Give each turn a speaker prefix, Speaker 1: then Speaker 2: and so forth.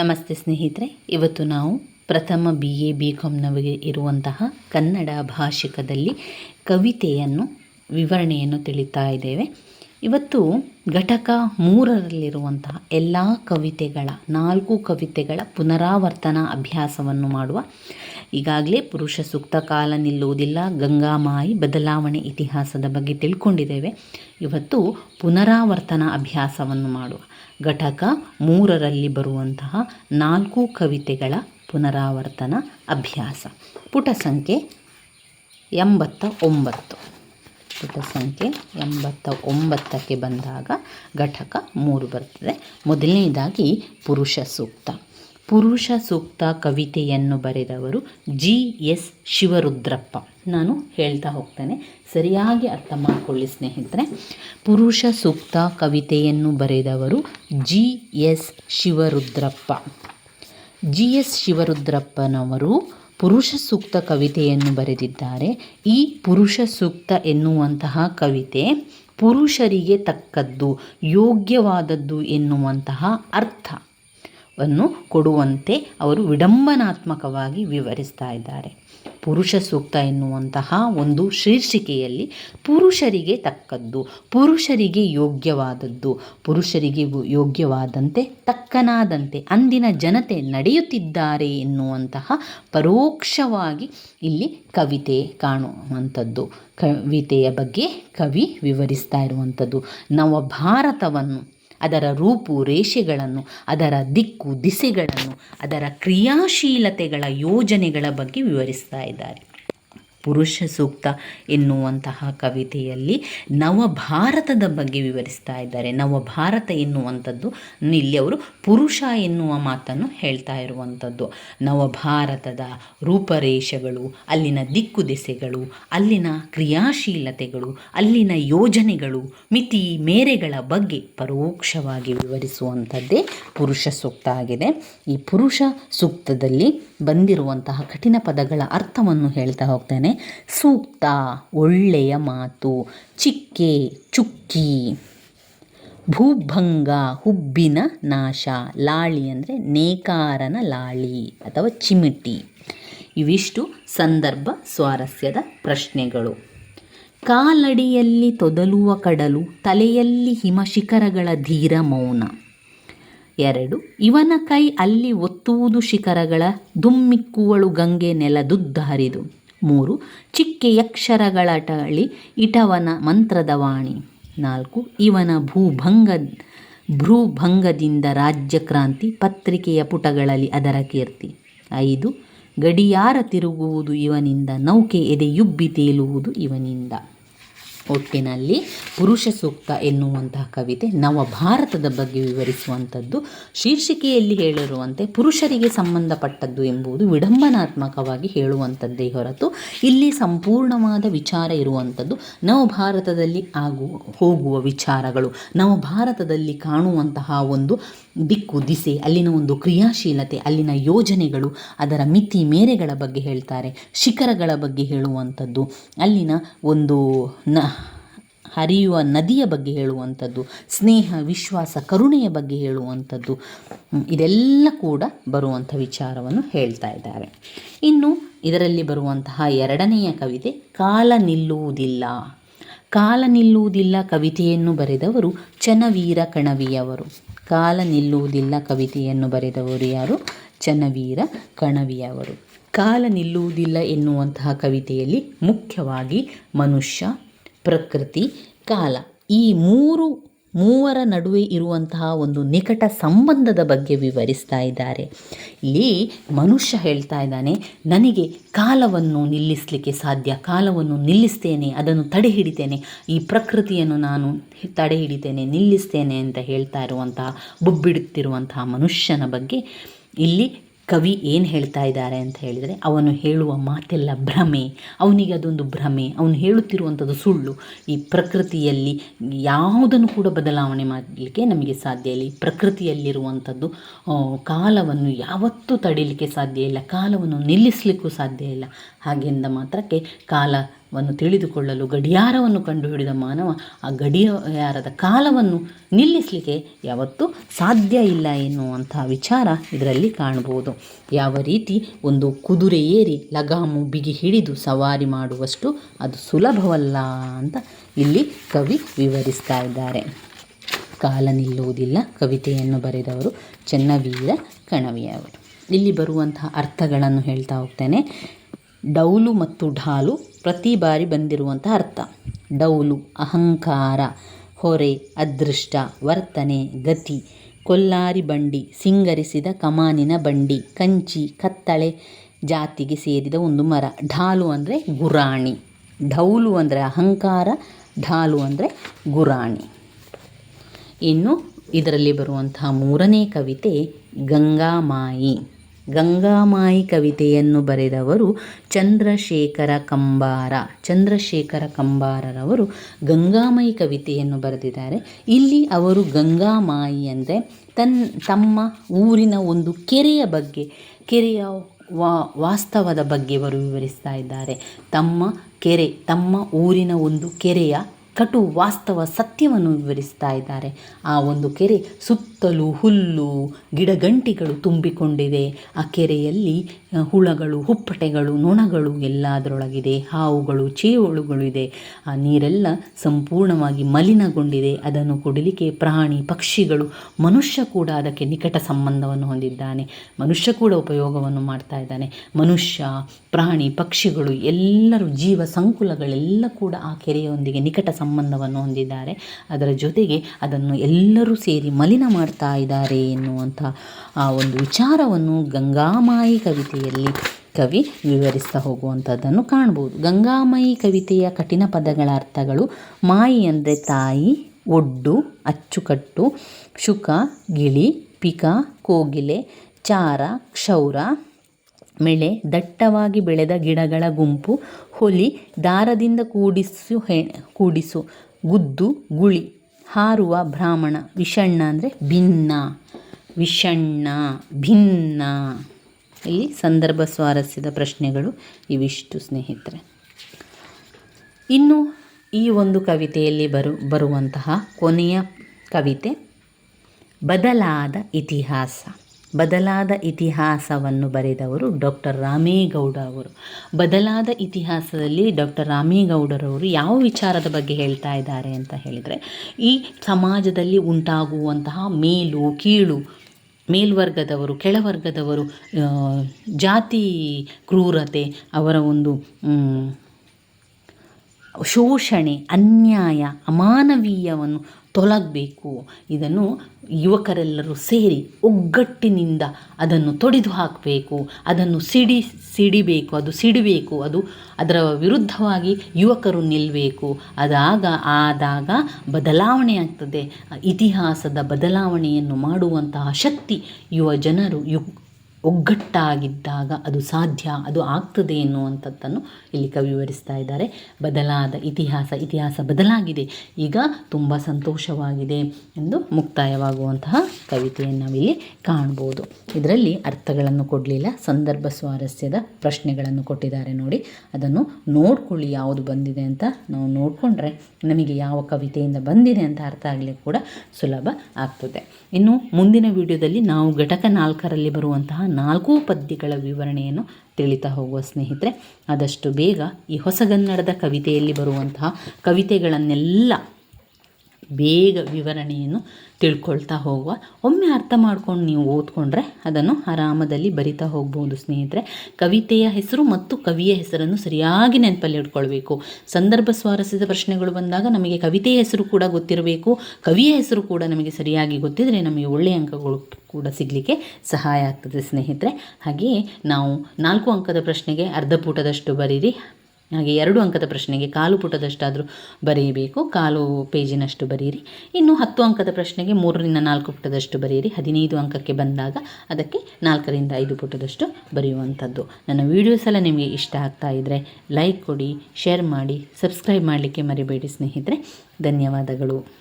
Speaker 1: ನಮಸ್ತೆ ಸ್ನೇಹಿತರೆ, ಇವತ್ತು ನಾವು ಪ್ರಥಮ ಬಿ ಎ ಬಿ ಕಾಮ್ನವರಿಗೆ ಇರುವಂತಹ ಕನ್ನಡ ಭಾಷಿಕದಲ್ಲಿ ಕವಿತೆಯನ್ನು, ವಿವರಣೆಯನ್ನು ತಿಳಿತಾ ಇದ್ದೇವೆ. ಇವತ್ತು ಘಟಕ ಮೂರರಲ್ಲಿರುವಂತಹ ಎಲ್ಲ ಕವಿತೆಗಳ, ನಾಲ್ಕು ಕವಿತೆಗಳ ಪುನರಾವರ್ತನಾ ಅಭ್ಯಾಸವನ್ನು ಮಾಡುವ, ಈಗಾಗಲೇ ಪುರುಷ ಸೂಕ್ತ ಕಾಲ ನಿಲ್ಲುವುದಿಲ್ಲ ಗಂಗಾಮಾಯಿ ಬದಲಾವಣೆ ಇತಿಹಾಸದ ಬಗ್ಗೆ ತಿಳ್ಕೊಂಡಿದ್ದೇವೆ. ಇವತ್ತು ಪುನರಾವರ್ತನಾ ಅಭ್ಯಾಸವನ್ನು ಮಾಡುವ, ಘಟಕ ಮೂರರಲ್ಲಿ ಬರುವಂತಹ ನಾಲ್ಕು ಕವಿತೆಗಳ ಪುನರಾವರ್ತನ ಅಭ್ಯಾಸ. ಪುಟ ಸಂಖ್ಯೆ ಎಂಬತ್ತ ಒಂಬತ್ತು ಪುಟ ಸಂಖ್ಯೆ ಎಂಬತ್ತ ಒಂಬತ್ತಕ್ಕೆ ಬಂದಾಗ ಘಟಕ ಮೂರು ಬರ್ತದೆ. ಮೊದಲನೇದಾಗಿ ಪುರುಷ ಸೂಕ್ತ. ಪುರುಷ ಸೂಕ್ತ ಕವಿತೆಯನ್ನು ಬರೆದವರು ಜಿ ಎಸ್ ಶಿವರುದ್ರಪ್ಪ. ನಾನು ಹೇಳ್ತಾ ಹೋಗ್ತೇನೆ. ಸರಿಯಾಗಿ ಅರ್ಥ ಮಾಡಿಕೊಳ್ಳಿ ಸ್ನೇಹಿತರೆ. ಪುರುಷ ಸೂಕ್ತ ಕವಿತೆಯನ್ನು ಬರೆದವರು G S Shivarudrappa. G S ಶಿವರುದ್ರಪ್ಪನವರು ಪುರುಷ ಸೂಕ್ತ ಕವಿತೆಯನ್ನು ಬರೆದಿದ್ದಾರೆ. ಈ ಪುರುಷ ಸೂಕ್ತ ಎನ್ನುವಂತಹ ಕವಿತೆ ಪುರುಷರಿಗೆ ತಕ್ಕದ್ದು, ಯೋಗ್ಯವಾದದ್ದು ಎನ್ನುವಂತಹ ಅರ್ಥವನ್ನು ಕೊಡುವಂತೆ ಅವರು ವಿಡಂಬನಾತ್ಮಕವಾಗಿ ವಿವರಿಸ್ತಾ ಇದ್ದಾರೆ. ಪುರುಷ ಸೂಕ್ತ ಎನ್ನುವಂತಹ ಒಂದು ಶೀರ್ಷಿಕೆಯಲ್ಲಿ ಪುರುಷರಿಗೆ ತಕ್ಕದ್ದು, ಪುರುಷರಿಗೆ ಯೋಗ್ಯವಾದದ್ದು, ಪುರುಷರಿಗೆ ಯೋಗ್ಯವಾದಂತೆ, ತಕ್ಕನಾದಂತೆ ಅಂದಿನ ಜನತೆ ನಡೆಯುತ್ತಿದ್ದಾರೆ ಎನ್ನುವಂತಹ ಪರೋಕ್ಷವಾಗಿ ಇಲ್ಲಿ ಕವಿತೆ ಕಾಣುವಂಥದ್ದು. ಕವಿತೆಯ ಬಗ್ಗೆ ಕವಿ ವಿವರಿಸ್ತಾ ಇರುವಂಥದ್ದು. ನವಭಾರತವನ್ನು ಅದರ ರೂಪು ರೇಷೆಗಳನ್ನು ಅದರ ದಿಕ್ಕು ದಿಸೆಗಳನ್ನು ಅದರ ಕ್ರಿಯಾಶೀಲತೆಗಳ ಯೋಜನೆಗಳ ಬಗ್ಗೆ ವಿವರಿಸ್ತಾ ಇದ್ದಾರೆ. ಪುರುಷ ಸೂಕ್ತ ಎನ್ನುವಂತಹ ಕವಿತೆಯಲ್ಲಿ ನವಭಾರತದ ಬಗ್ಗೆ ವಿವರಿಸ್ತಾ ಇದ್ದಾರೆ. ನವಭಾರತ ಎನ್ನುವಂಥದ್ದು, ಇಲ್ಲಿ ಅವರು ಪುರುಷ ಎನ್ನುವ ಮಾತನ್ನು ಹೇಳ್ತಾ ಇರುವಂಥದ್ದು. ನವಭಾರತದ ರೂಪರೇಷಗಳು, ಅಲ್ಲಿನ ದಿಕ್ಕು ದೆಸೆಗಳು ಅಲ್ಲಿನ ಕ್ರಿಯಾಶೀಲತೆಗಳು, ಅಲ್ಲಿನ ಯೋಜನೆಗಳು, ಮಿತಿ ಮೇರೆಗಳ ಬಗ್ಗೆ ಪರೋಕ್ಷವಾಗಿ ವಿವರಿಸುವಂಥದ್ದೇ ಪುರುಷ ಸೂಕ್ತ ಆಗಿದೆ. ಈ ಪುರುಷ ಸೂಕ್ತದಲ್ಲಿ ಬಂದಿರುವಂತಹ ಕಠಿಣ ಪದಗಳ ಅರ್ಥವನ್ನು ಹೇಳ್ತಾ ಹೋಗ್ತೇನೆ. ಸೂಕ್ತ, ಒಳ್ಳೆಯ ಮಾತು, ಚಿಕ್ಕೆ, ಚುಕ್ಕಿ. ಭೂಭಂಗ, ಹುಬ್ಬಿನ ನಾಶ. ಲಾಳಿ ಅಂದರೆ ನೇಕಾರನ ಲಾಳಿ ಅಥವಾ ಚಿಮಿಟಿ. ಇವಿಷ್ಟು ಸಂದರ್ಭ ಸ್ವಾರಸ್ಯದ ಪ್ರಶ್ನೆಗಳು. ಕಾಲಡಿಯಲ್ಲಿ ತೊದಲುವ ಕಡಲು, ತಲೆಯಲ್ಲಿ ಹಿಮಶಿಖರಗಳ ಧೀರ ಮೌನ. ಎರಡು, ಇವನ ಕೈ ಅಲ್ಲಿ ಒತ್ತುವುದು ಶಿಖರಗಳ ದುಮ್ಮಿಕ್ಕುವಳು ಗಂಗೆ ನೆಲದುದ್ದ ಹರಿದು. ಮೂರು ಚಿಕ್ಕೆಯಕ್ಷರಗಳ ಟಳಿ ಇಟವನ ಮಂತ್ರದ ವಾಣಿ. ನಾಲ್ಕು, ಇವನ ಭೂಭಂಗ, ಭ್ರೂಭಂಗದಿಂದ ರಾಜ್ಯಕ್ರಾಂತಿ ಪತ್ರಿಕೆಯ ಪುಟಗಳಲ್ಲಿ ಅದರ ಕೀರ್ತಿ. ಐದು, ಗಡಿಯಾರ ತಿರುಗುವುದು ಇವನಿಂದ, ನೌಕೆ ಎದೆಯುಬ್ಬಿ ತೇಲುವುದು ಇವನಿಂದ. ಒಟ್ಟಿನಲ್ಲಿ ಪುರುಷ ಸೂಕ್ತ ಎನ್ನುವಂತಹ ಕವಿತೆ ನವ ಭಾರತದ ಬಗ್ಗೆ ವಿವರಿಸುವಂಥದ್ದು ಶೀರ್ಷಿಕೆಯಲ್ಲಿ ಹೇಳಿರುವಂತೆ ಪುರುಷರಿಗೆ ಸಂಬಂಧಪಟ್ಟದ್ದು ಎಂಬುದು ವಿಡಂಬನಾತ್ಮಕವಾಗಿ ಹೇಳುವಂಥದ್ದೇ ಹೊರತು ಇಲ್ಲಿ ಸಂಪೂರ್ಣವಾದ ವಿಚಾರ ಇರುವಂಥದ್ದು ನವಭಾರತದಲ್ಲಿ ಆಗುವ ಹೋಗುವ ವಿಚಾರಗಳು ನವ ಭಾರತದಲ್ಲಿ ಕಾಣುವಂತಹ ಒಂದು ದಿಕ್ಕು ದಿಸೆ ಅಲ್ಲಿನ ಒಂದು ಕ್ರಿಯಾಶೀಲತೆ, ಅಲ್ಲಿನ ಯೋಜನೆಗಳು ಅದರ ಮಿತಿ ಮೇರೆಗಳ ಬಗ್ಗೆ ಹೇಳ್ತಾರೆ, ಶಿಖರಗಳ ಬಗ್ಗೆ ಹೇಳುವಂಥದ್ದು, ಅಲ್ಲಿನ ಒಂದು ನ, ಹರಿಯುವ ನದಿಯ ಬಗ್ಗೆ ಹೇಳುವಂಥದ್ದು, ಸ್ನೇಹ, ವಿಶ್ವಾಸ, ಕರುಣೆಯ ಬಗ್ಗೆ ಹೇಳುವಂಥದ್ದು ಇದೆಲ್ಲ ಕೂಡ ಬರುವಂಥ ವಿಚಾರವನ್ನು ಹೇಳ್ತಾ ಇದ್ದಾರೆ. ಇನ್ನು ಇದರಲ್ಲಿ ಬರುವಂತಹ ಎರಡನೆಯ ಕವಿತೆ, ಕಾಲ ನಿಲ್ಲುವುದಿಲ್ಲ. ಕಾಲ ನಿಲ್ಲುವುದಿಲ್ಲ ಕವಿತೆಯನ್ನು ಬರೆದವರು ಚನವೀರ ಕಣವಿಯವರು. ಕಾಲ ನಿಲ್ಲುವುದಿಲ್ಲ ಕವಿತೆಯನ್ನು ಬರೆದವರು ಯಾರು? ಚನವೀರ ಕಣವಿಯವರು. ಕಾಲ ನಿಲ್ಲುವುದಿಲ್ಲ ಎನ್ನುವಂತಹ ಕವಿತೆಯಲ್ಲಿ ಮುಖ್ಯವಾಗಿ ಮನುಷ್ಯ, ಪ್ರಕೃತಿ, ಕಾಲ. ಈ ಮೂರು ಮೂವರ ನಡುವೆ ಇರುವಂತಹ ಒಂದು ನಿಕಟ ಸಂಬಂಧದ ಬಗ್ಗೆ ವಿವರಿಸ್ತಾ ಇದ್ದಾರೆ. ಇಲ್ಲಿ ಮನುಷ್ಯ ಹೇಳ್ತಾ ಇದ್ದಾನೆ, ನನಗೆ ಕಾಲವನ್ನು ನಿಲ್ಲಿಸಲಿಕ್ಕೆ ಸಾಧ್ಯ, ಕಾಲವನ್ನು ನಿಲ್ಲಿಸ್ತೇನೆ, ಅದನ್ನು ತಡೆ ಹಿಡಿತೇನೆ ಈ ಪ್ರಕೃತಿಯನ್ನು ನಾನು ತಡೆ ಹಿಡಿತೇನೆ ನಿಲ್ಲಿಸ್ತೇನೆ, ಅಂತ ಹೇಳ್ತಾ ಇರುವಂತಹ ಬುಬ್ಬಿಡುತ್ತಿರುವಂತಹ ಮನುಷ್ಯನ ಬಗ್ಗೆ ಇಲ್ಲಿ ಕವಿ ಏನು ಹೇಳ್ತಾ ಇದ್ದಾರೆ ಅಂತ ಹೇಳಿದರೆ, ಅವನು ಹೇಳುವ ಮಾತೆಲ್ಲ ಭ್ರಮೆ, ಅವನಿಗೆ ಅದೊಂದು ಭ್ರಮೆ, ಅವನು ಹೇಳುತ್ತಿರುವಂಥದ್ದು ಸುಳ್ಳು. ಈ ಪ್ರಕೃತಿಯಲ್ಲಿ ಯಾವುದನ್ನು ಕೂಡ ಬದಲಾವಣೆ ಮಾಡಲಿಕ್ಕೆ ನಮಗೆ ಸಾಧ್ಯ ಇಲ್ಲ. ಈ ಪ್ರಕೃತಿಯಲ್ಲಿರುವಂಥದ್ದು ಕಾಲವನ್ನು ಯಾವತ್ತೂ ತಡೀಲಿಕ್ಕೆ ಸಾಧ್ಯ ಇಲ್ಲ, ಕಾಲವನ್ನು ನಿಲ್ಲಿಸಲಿಕ್ಕೂ ಸಾಧ್ಯ ಇಲ್ಲ. ಹಾಗೆಂದ ಮಾತ್ರಕ್ಕೆ ಕಾಲ ಸಮಯವನ್ನು ತಿಳಿದುಕೊಳ್ಳಲು, ಗಡಿಯಾರವನ್ನು ಕಂಡುಹಿಡಿದ ಮಾನವ ಆ ಗಡಿಯಾರದ ಕಾಲವನ್ನು ನಿಲ್ಲಿಸಲಿಕ್ಕೆ ಯಾವತ್ತೂ ಸಾಧ್ಯ ಇಲ್ಲ ಎನ್ನುವಂಥ ವಿಚಾರ ಇದರಲ್ಲಿ ಕಾಣಬಹುದು. ಯಾವ ರೀತಿ ಒಂದು ಕುದುರೆ ಏರಿ ಲಗಾಮು ಬಿಗಿ ಹಿಡಿದು ಸವಾರಿ ಮಾಡುವಷ್ಟು ಅದು ಸುಲಭವಲ್ಲ ಅಂತ ಇಲ್ಲಿ ಕವಿ ವಿವರಿಸ್ತಾ ಇದ್ದಾರೆ. ಕಾಲ ನಿಲ್ಲುವುದಿಲ್ಲ, ಕವಿತೆಯನ್ನು ಬರೆದವರು ಚೆನ್ನವೀರ ಕಣವಿಯವರು. ಇಲ್ಲಿ ಬರುವಂತಹ ಅರ್ಥಗಳನ್ನು ಹೇಳ್ತಾ ಹೋಗ್ತೇನೆ. ಡೌಲು ಮತ್ತು ಢಾಲು ಪ್ರತಿ ಬಾರಿ ಬಂದಿರುವಂಥ ಅರ್ಥ. ಡೌಲು, ಅಹಂಕಾರ, ಹೊರೆ, ಅದೃಷ್ಟ, ವರ್ತನೆ, ಗತಿ, ಕೊಲ್ಲಾರಿ ಬಂಡಿ, ಸಿಂಗರಿಸಿದ ಕಮಾನಿನ ಬಂಡಿ, ಕಂಚಿ, ಕತ್ತಳೆ, ಜಾತಿಗೆ ಸೇರಿದ ಒಂದು ಮರ. ಢಾಲು ಅಂದರೆ ಗುರಾಣಿ. ಢೌಲು ಅಂದರೆ ಅಹಂಕಾರ, ಢಾಲು ಅಂದರೆ ಗುರಾಣಿ. ಇನ್ನು ಇದರಲ್ಲಿ ಬರುವಂತಹ ಮೂರನೇ ಕವಿತೆ ಗಂಗಾಮಾಯಿ ಗಂಗಾಮಾಯಿ ಕವಿತೆಯನ್ನು ಬರೆದವರು ಚಂದ್ರಶೇಖರ ಕಂಬಾರ. ಚಂದ್ರಶೇಖರ ಕಂಬಾರರವರು ಗಂಗಾಮಾಯಿ ಕವಿತೆಯನ್ನು ಬರೆದಿದ್ದಾರೆ. ಇಲ್ಲಿ ಅವರು ಗಂಗಾಮಾಯಿ ಅಂದರೆ ತನ್, ತಮ್ಮ ಊರಿನ ಒಂದು ಕೆರೆಯ ಬಗ್ಗೆ, ಕೆರೆಯ ವಾ, ವಾಸ್ತವದ ಬಗ್ಗೆ ಅವರು ವಿವರಿಸ್ತಾ ಇದ್ದಾರೆ. ತಮ್ಮ ಕೆರೆ, ತಮ್ಮ ಊರಿನ ಒಂದು ಕೆರೆಯ ಕಟು ವಾಸ್ತವ ಸತ್ಯವನ್ನು ವಿವರಿಸ್ತಾ ಇದ್ದಾರೆ. ಆ ಒಂದು ಕೆರೆ ಸುತ್ತಲೂ ಹುಲ್ಲು, ಗಿಡಗಂಟಿಗಳು ತುಂಬಿಕೊಂಡಿದೆ. ಆ ಕೆರೆಯಲ್ಲಿ ಹುಳಗಳು, ಹುಪ್ಪಟೆಗಳು, ನೊಣಗಳು ಎಲ್ಲ ಅದರೊಳಗಿದೆ. ಹಾವುಗಳು ಚೇಳುಗಳು ಇದೆ. ಆ ನೀರೆಲ್ಲ ಸಂಪೂರ್ಣವಾಗಿ ಮಲಿನಗೊಂಡಿದೆ. ಅದನ್ನು ಕುಡಿಲಿಕ್ಕೆ ಪ್ರಾಣಿ, ಪಕ್ಷಿಗಳು, ಮನುಷ್ಯ ಕೂಡ ಅದಕ್ಕೆ ನಿಕಟ ಸಂಬಂಧವನ್ನು ಹೊಂದಿದ್ದಾನೆ. ಮನುಷ್ಯ ಕೂಡ ಉಪಯೋಗವನ್ನು ಮಾಡ್ತಾ ಇದ್ದಾನೆ. ಮನುಷ್ಯ, ಪ್ರಾಣಿ, ಪಕ್ಷಿಗಳು ಎಲ್ಲರೂ ಜೀವ ಸಂಕುಲಗಳೆಲ್ಲ ಕೂಡ ಆ ಕೆರೆಯೊಂದಿಗೆ ನಿಕಟ ಸಂಬಂಧವನ್ನು ಹೊಂದಿದ್ದಾರೆ. ಅದರ ಜೊತೆಗೆ ಅದನ್ನು ಎಲ್ಲರೂ ಸೇರಿ ಮಲಿನ ಮಾಡ್ತಾ ಇದ್ದಾರೆ ಎನ್ನುವಂಥ ಆ ಒಂದು ವಿಚಾರವನ್ನು ಗಂಗಾಮಾಯಿ ಕವಿತೆಯಲ್ಲಿ ಕವಿ ವಿವರಿಸ್ತಾ ಹೋಗುವಂಥದ್ದನ್ನು ಕಾಣ್ಬೋದು. ಗಂಗಾಮಾಯಿ ಕವಿತೆಯ ಕಠಿಣ ಪದಗಳ ಅರ್ಥಗಳು ಮಾಯಿ ಅಂದರೆ ತಾಯಿ, ಒಡ್ಡು, ಅಚ್ಚುಕಟ್ಟು, ಶುಕ, ಗಿಳಿ, ಪಿಕ, ಕೋಗಿಲೆ, ಚಾರ, ಕ್ಷೌರ, ಮೆಳೆ, ದಟ್ಟವಾಗಿ ಬೆಳೆದ ಗಿಡಗಳ ಗುಂಪು, ಹೊಲಿ, ದಾರದಿಂದ ಕೂಡಿಸು ಹೆ ಕೂಡಿಸು, ಗುದ್ದು, ಗುಳಿ ಹಾರುವ ಬ್ರಾಹ್ಮಣ, ವಿಷಣ್ಣ ಅಂದರೆ ಭಿನ್ನ, ವಿಷಣ್ಣ, ಭಿನ್ನ. ಇಲ್ಲಿ ಸಂದರ್ಭ ಸ್ವಾರಸ್ಯದ ಪ್ರಶ್ನೆಗಳು ಇವಿಷ್ಟು ಸ್ನೇಹಿತರೆ. ಇನ್ನು ಈ ಒಂದು ಕವಿತೆಯಲ್ಲಿ ಬರು, ಬರುವಂತಹ ಕೊನೆಯ ಕವಿತೆ, ಬದಲಾದ ಇತಿಹಾಸ. ಬದಲಾದ ಇತಿಹಾಸವನ್ನು ಬರೆದವರು ಡಾಕ್ಟರ್ ರಾಮೇಗೌಡ ಅವರು. ಬದಲಾದ ಇತಿಹಾಸದಲ್ಲಿ ಡಾಕ್ಟರ್ ರಾಮೇಗೌಡರವರು ಯಾವ ವಿಚಾರದ ಬಗ್ಗೆ ಹೇಳ್ತಾ ಇದ್ದಾರೆ ಅಂತ ಹೇಳಿದರೆ, ಈ ಸಮಾಜದಲ್ಲಿ ಉಂಟಾಗುವಂತಹ ಮೇಲು, ಕೀಳು, ಮೇಲ್ವರ್ಗದವರು, ಕೆಳವರ್ಗದವರು ಜಾತಿ ಕ್ರೂರತೆ, ಅವರ ಒಂದು ಶೋಷಣೆ, ಅನ್ಯಾಯ, ಅಮಾನವೀಯವನ್ನು ತೊಲಗಬೇಕು. ಇದನ್ನು ಯುವಕರೆಲ್ಲರೂ ಸೇರಿ ಒಗ್ಗಟ್ಟಿನಿಂದ ಅದನ್ನು ತೊಡೆದು ಹಾಕಬೇಕು. ಅದನ್ನು ಸಿಡಿ, ಸಿಡಿಬೇಕು, ಅದು ಸಿಡಿಬೇಕು, ಅದು ಅದರ ವಿರುದ್ಧವಾಗಿ ಯುವಕರು ನಿಲ್ಲಬೇಕು ಅದಾಗ, ಆದಾಗ ಬದಲಾವಣೆ ಆಗ್ತದೆ. ಇತಿಹಾಸದ ಬದಲಾವಣೆಯನ್ನು ಮಾಡುವಂತಹ ಶಕ್ತಿ ಯುವ ಜನರು ಯು ಒಗ್ಗಟ್ಟಾಗಿದ್ದಾಗ ಅದು ಸಾಧ್ಯ, ಅದು ಆಗ್ತದೆ ಎನ್ನುವಂಥದ್ದನ್ನು ಇಲ್ಲಿ ಕವಿ ವಿವರಿಸ್ತಾ ಇದ್ದಾರೆ. ಬದಲಾದ ಇತಿಹಾಸ ಇತಿಹಾಸ ಬದಲಾಗಿದೆ. ಈಗ ತುಂಬ ಸಂತೋಷವಾಗಿದೆ ಎಂದು ಮುಕ್ತಾಯವಾಗುವಂತಹ ಕವಿತೆಯನ್ನು ನಾವಿಲ್ಲಿ ಕಾಣ್ಬೋದು. ಇದರಲ್ಲಿ ಅರ್ಥಗಳನ್ನು ಕೊಡಲಿಲ್ಲ, ಸಂದರ್ಭ ಸ್ವಾರಸ್ಯದ ಪ್ರಶ್ನೆಗಳನ್ನು ಕೊಟ್ಟಿದ್ದಾರೆ ನೋಡಿ. ಅದನ್ನು ನೋಡ್ಕೊಳ್ಳಿ ಯಾವುದು ಬಂದಿದೆ ಅಂತ ನಾವು ನೋಡಿಕೊಂಡ್ರೆ ನಮಗೆ ಯಾವ ಕವಿತೆಯಿಂದ ಬಂದಿದೆ ಅಂತ ಅರ್ಥ ಆಗಲಿ ಕೂಡ ಸುಲಭ ಆಗ್ತದೆ. ಇನ್ನು ಮುಂದಿನ ವಿಡಿಯೋದಲ್ಲಿ ನಾವು ಘಟಕ ನಾಲ್ಕರಲ್ಲಿ ಬರುವಂತಹ ನಾಲ್ಕು ಪದ್ಯಗಳ ವಿವರಣೆಯನ್ನು ತಿಳಿತಾ ಹೋಗುವ ಸ್ನೇಹಿತರೆ ಆದಷ್ಟು ಬೇಗ ಈ ಹೊಸಗನ್ನಡದ ಕವಿತೆಯಲ್ಲಿ ಬರುವಂತಹ ಕವಿತೆಗಳನ್ನೆಲ್ಲ ಬೇಗ ವಿವರಣೆಯನ್ನು ತಿಳ್ಕೊಳ್ತಾ ಹೋಗುವ. ಒಮ್ಮೆ ಅರ್ಥ ಮಾಡ್ಕೊಂಡು ನೀವು ಓದ್ಕೊಂಡ್ರೆ ಅದನ್ನು ಆರಾಮದಲ್ಲಿ ಬರಿತಾ ಹೋಗ್ಬೋದು ಸ್ನೇಹಿತರೆ. ಕವಿತೆಯ ಹೆಸರು ಮತ್ತು ಕವಿಯ ಹೆಸರನ್ನು ಸರಿಯಾಗಿ ನೆನಪಲ್ಲಿ ಇಟ್ಕೊಳ್ಬೇಕು. ಸಂದರ್ಭ ಸ್ವಾರಸ್ಯದ ಪ್ರಶ್ನೆಗಳು ಬಂದಾಗ ನಮಗೆ ಕವಿತೆಯ ಹೆಸರು ಕೂಡ ಗೊತ್ತಿರಬೇಕು. ಕವಿಯ ಹೆಸರು ಕೂಡ ನಮಗೆ ಸರಿಯಾಗಿ ಗೊತ್ತಿದ್ದರೆ ನಮಗೆ ಒಳ್ಳೆಯ ಅಂಕಗಳು ಕೂಡ ಸಿಗಲಿಕ್ಕೆ ಸಹಾಯ ಆಗ್ತದೆ ಸ್ನೇಹಿತರೆ. ಹಾಗೆಯೇ ನಾವು ನಾಲ್ಕು ಅಂಕದ ಪ್ರಶ್ನೆಗೆ ಅರ್ಧ ಪುಟದಷ್ಟು ಬರೀರಿ. ಹಾಗೆ ಎರಡು ಅಂಕದ ಪ್ರಶ್ನೆಗೆ ಕಾಲು ಪುಟದಷ್ಟಾದರೂ ಬರೆಯಬೇಕು. ಕಾಲು ಪೇಜಿನಷ್ಟು ಬರೆಯಿರಿ. ಇನ್ನು ಹತ್ತು ಅಂಕದ ಪ್ರಶ್ನೆಗೆ ಮೂರರಿಂದ ನಾಲ್ಕು ಪುಟದಷ್ಟು ಬರೆಯಿರಿ. ಹದಿನೈದು ಅಂಕಕ್ಕೆ ಬಂದಾಗ ಅದಕ್ಕೆ ನಾಲ್ಕರಿಂದ ಐದು ಪುಟದಷ್ಟು ಬರೆಯುವಂಥದ್ದು. ನನ್ನ ವೀಡಿಯೋಸ್ ಎಲ್ಲ ನಿಮಗೆ ಇಷ್ಟ ಆಗ್ತಾ ಇದ್ದರೆ ಲೈಕ್ ಕೊಡಿ, ಶೇರ್ ಮಾಡಿ, ಸಬ್ಸ್ಕ್ರೈಬ್ ಮಾಡಲಿಕ್ಕೆ ಮರಿಬೇಡಿ ಸ್ನೇಹಿತರೆ. ಧನ್ಯವಾದಗಳು.